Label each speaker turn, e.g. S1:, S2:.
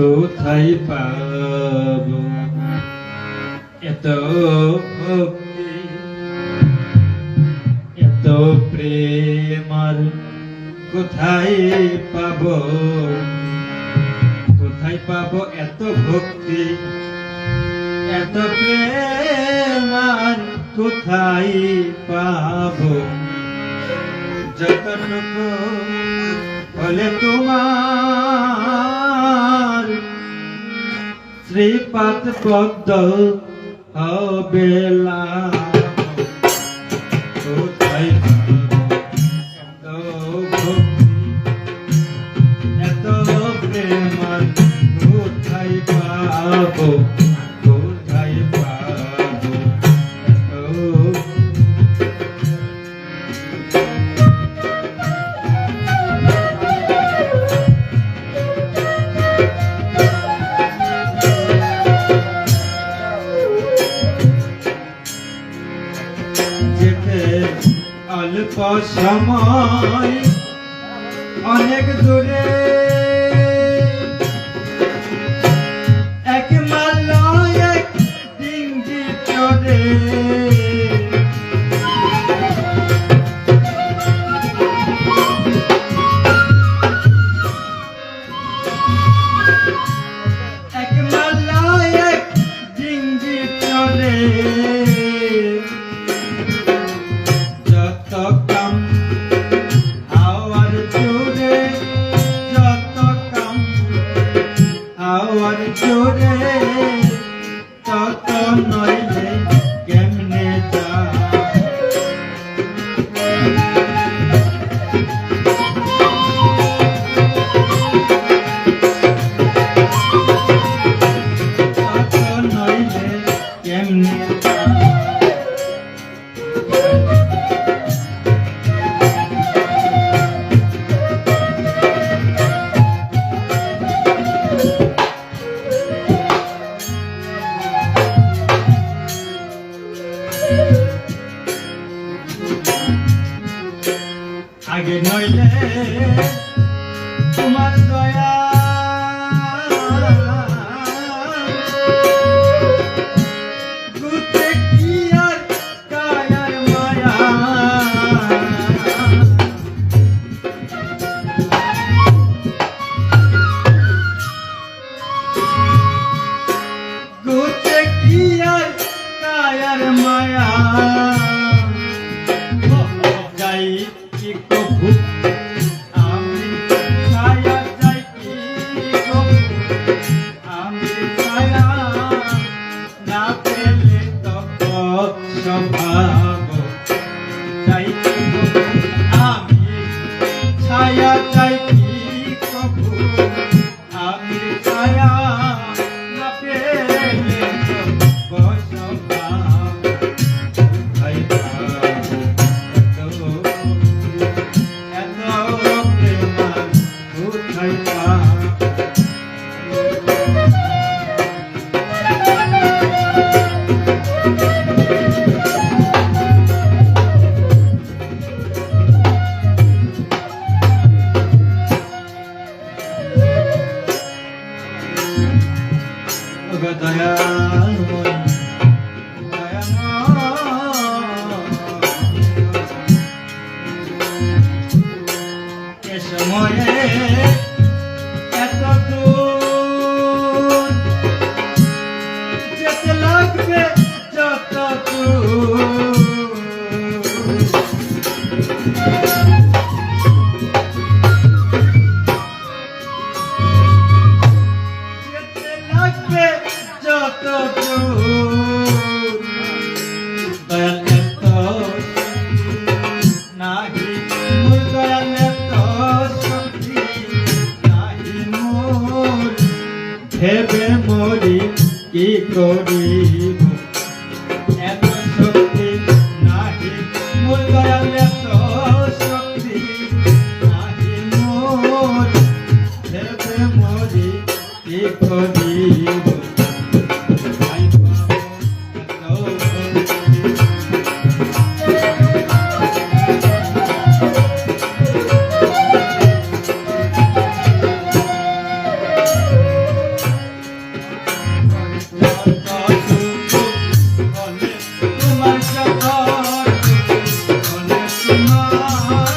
S1: কোথায় পাব এত ভক্তি এত প্রেমার কোথায় পাব কোথায় পাব এত ভক্তি এত প্রেমার কোথায় পাব যতটুকু হলে তোমার শ্রীপাদ পদ্ম অবেলা। অনেক দূরে Yeah. করি এত শক্তি নাহি মোর Allah